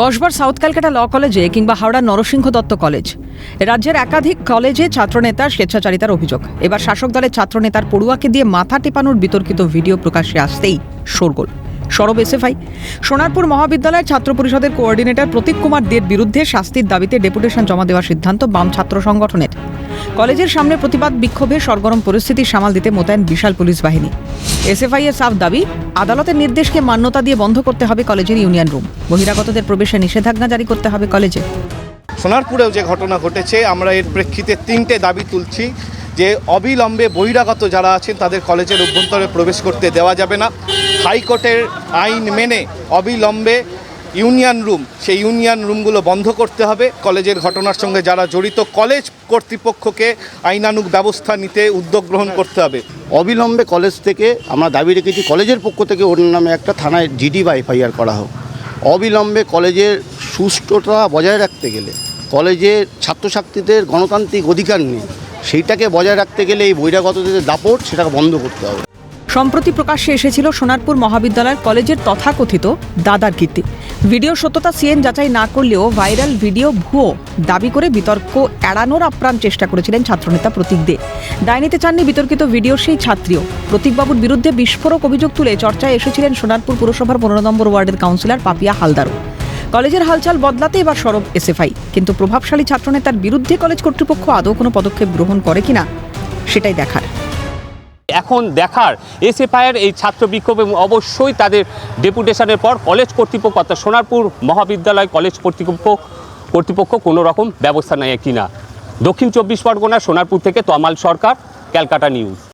কসবার south Calcutta ল কলেজে কিংবা হাওড়ার নরসিংহ দত্ত কলেজ। রাজ্যের একাধিক কলেজে ছাত্রনেতার স্বেচ্ছাচারিতার অভিযোগ। এবার শাসক দলের ছাত্রনেতার পড়ুয়াকে দিয়ে মাথা টেপানোর বিতর্কিত ভিডিও প্রকাশ্যে আসতেই শোরগোল। সরব এসএফআই। সোনারপুর মহাবিদ্যালয়ের ছাত্র পরিষদের কোঅর্ডিনেটর প্রতীক কুমার দের বিরুদ্ধে শাস্তির দাবিতে ডেপুটেশন জমা দেওয়ার সিদ্ধান্ত বাম ছাত্র সংগঠনের। কলেজের সামনে প্রতিবাদ বিক্ষোভে সরগরম পরিস্থিতি সামাল দিতে মোতায়েন বিশাল পুলিশ বাহিনী। এসএফআই এর সাফ দাবি, আদালতের নির্দেশকে মান্যতা দিয়ে বন্ধ করতে হবে কলেজের ইউনিয়ন রুম। বহিরাগতদের প্রবেশে নিষেধাজ্ঞা জারি করতে হবে কলেজে। সোনারপুরেও যে ঘটনা ঘটেছে, আমরা এর প্রেক্ষিতে তিনটে দাবি তুলছি যে অবিলম্বে বহিরাগত যারা আছেন, তাদের কলেজের অভ্যন্তরে প্রবেশ করতে দেওয়া যাবে না। হাইকোর্টের আইন মেনে অবিলম্বে ইউনিয়ন রুম। সেই ইউনিয়ন রুমগুলো বন্ধ করতে হবে। কলেজের ঘটনার সঙ্গে যারা জড়িত, কলেজ কর্তৃপক্ষকে আইনানুগ ব্যবস্থা নিতে উদ্যোগ গ্রহণ করতে হবে। অবিলম্বে কলেজ থেকে আমরা দাবি রেখেছি, কলেজের পক্ষ থেকে ওর নামে একটা থানায় জিডি বা এফআইআর করা হোক। অবিলম্বে কলেজের সুষ্ঠুতা বজায় রাখতে গেলে, কলেজের ছাত্রছাত্রীদের গণতান্ত্রিক অধিকার নেই সেইটাকে বজায় রাখতে গেলে এই বহিরাগতদের দাপট, সেটাকে বন্ধ করতে হবে। সম্প্রতি প্রকাশ্যে এসেছিল সোনারপুর মহাবিদ্যালয়ের কলেজের তথাকথিত দাদার কীর্তি। ভিডিও সত্যতা সিএন যাচাই না করলেও ভাইরাল ভিডিও ভুয়ো দাবি করে বিতর্ক এড়ানোর আপ্রাণ চেষ্টা করেছিলেন ছাত্রনেতা প্রতীক দে। দায় নিতে চাননি বিতর্কিত ভিডিও সেই ছাত্রীও। প্রতীকবাবুর বিরুদ্ধে বিস্ফোরক অভিযোগ তুলে চর্চায় এসেছিলেন সোনারপুর পুরসভার পনেরো নম্বর ওয়ার্ডের কাউন্সিলর পাপিয়া হালদারও। কলেজের হালচাল বদলাতে এবার সরব এসএফআই। কিন্তু প্রভাবশালী ছাত্রনেতার বিরুদ্ধে কলেজ কর্তৃপক্ষ আদৌ কোনো পদক্ষেপ গ্রহণ করে কিনা, সেটাই দেখার। এখন দেখার এসএফআইয়ের এই ছাত্র বিক্ষোভ এবং অবশ্যই তাদের ডেপুটেশনের পর কলেজ কর্তৃপক্ষ অর্থাৎ সোনারপুর মহাবিদ্যালয় কলেজ কর্তৃপক্ষ কর্তৃপক্ষ কোনো রকম ব্যবস্থা নেয় কিনা। দক্ষিণ চব্বিশ পরগনা, সোনারপুর থেকে তমাল সরকার, ক্যালকাটা নিউজ।